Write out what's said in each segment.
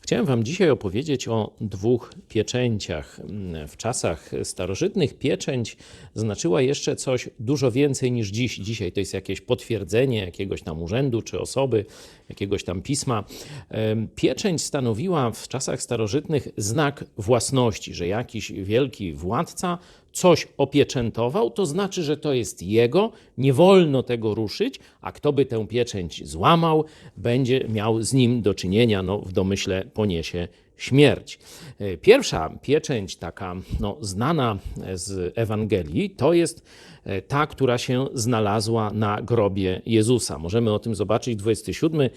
Chciałem Wam dzisiaj opowiedzieć o dwóch pieczęciach. W czasach starożytnych pieczęć znaczyła jeszcze coś dużo więcej niż dziś. Dzisiaj to jest jakieś potwierdzenie jakiegoś tam urzędu czy osoby, jakiegoś tam pisma. Pieczęć stanowiła w czasach starożytnych znak własności, że jakiś wielki władca coś opieczętował, to znaczy, że to jest jego, nie wolno tego ruszyć, a kto by tę pieczęć złamał, będzie miał z nim do czynienia, no w domyśle poniesie śmierć. E, Pierwsza pieczęć, taka no, znana z Ewangelii, to jest e, ta, która się znalazła na grobie Jezusa. Możemy o tym zobaczyć 27 e,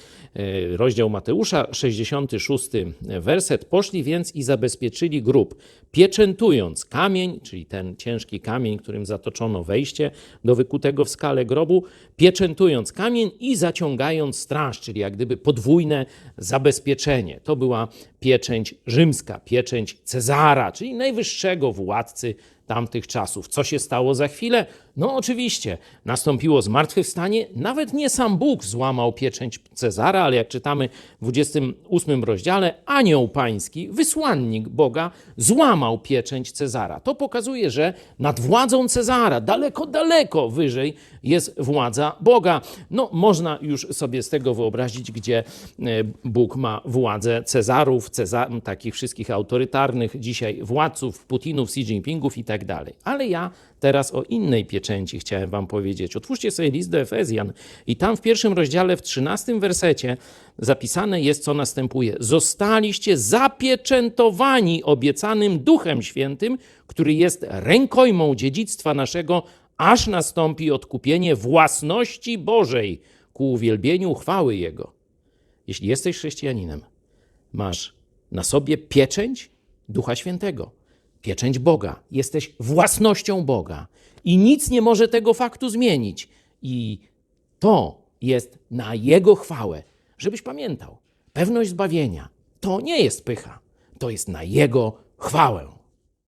rozdział Mateusza, 66 werset. Poszli więc i zabezpieczyli grób, pieczętując kamień, czyli ten ciężki kamień, którym zatoczono wejście do wykutego w skale grobu, pieczętując kamień i zaciągając straż, czyli jak gdyby podwójne zabezpieczenie. To była pieczęć rzymska, pieczęć Cezara, czyli najwyższego władcy tamtych czasów. Co się stało za chwilę? No oczywiście, nastąpiło zmartwychwstanie. Nawet nie sam Bóg złamał pieczęć Cezara, ale jak czytamy w 28 rozdziale, anioł pański, wysłannik Boga, złamał pieczęć Cezara. To pokazuje, że nad władzą Cezara, daleko, daleko wyżej jest władza Boga. No, można już sobie z tego wyobrazić, gdzie e, Bóg ma władzę Cezarów, Ceza takich wszystkich autorytarnych dzisiaj władców, Putinów, Xi Jinpingów i tak dalej. Ale ja teraz o innej pieczęci chciałem wam powiedzieć. Otwórzcie sobie list do Efezjan i tam w pierwszym rozdziale, w trzynastym wersecie zapisane jest, co następuje. Zostaliście zapieczętowani obiecanym Duchem Świętym, który jest rękojmą dziedzictwa naszego, aż nastąpi odkupienie własności Bożej ku uwielbieniu chwały Jego. Jeśli jesteś chrześcijaninem, masz na sobie pieczęć Ducha Świętego, pieczęć Boga. Jesteś własnością Boga i nic nie może tego faktu zmienić. I to jest na Jego chwałę, żebyś pamiętał. Pewność zbawienia to nie jest pycha, to jest na Jego chwałę.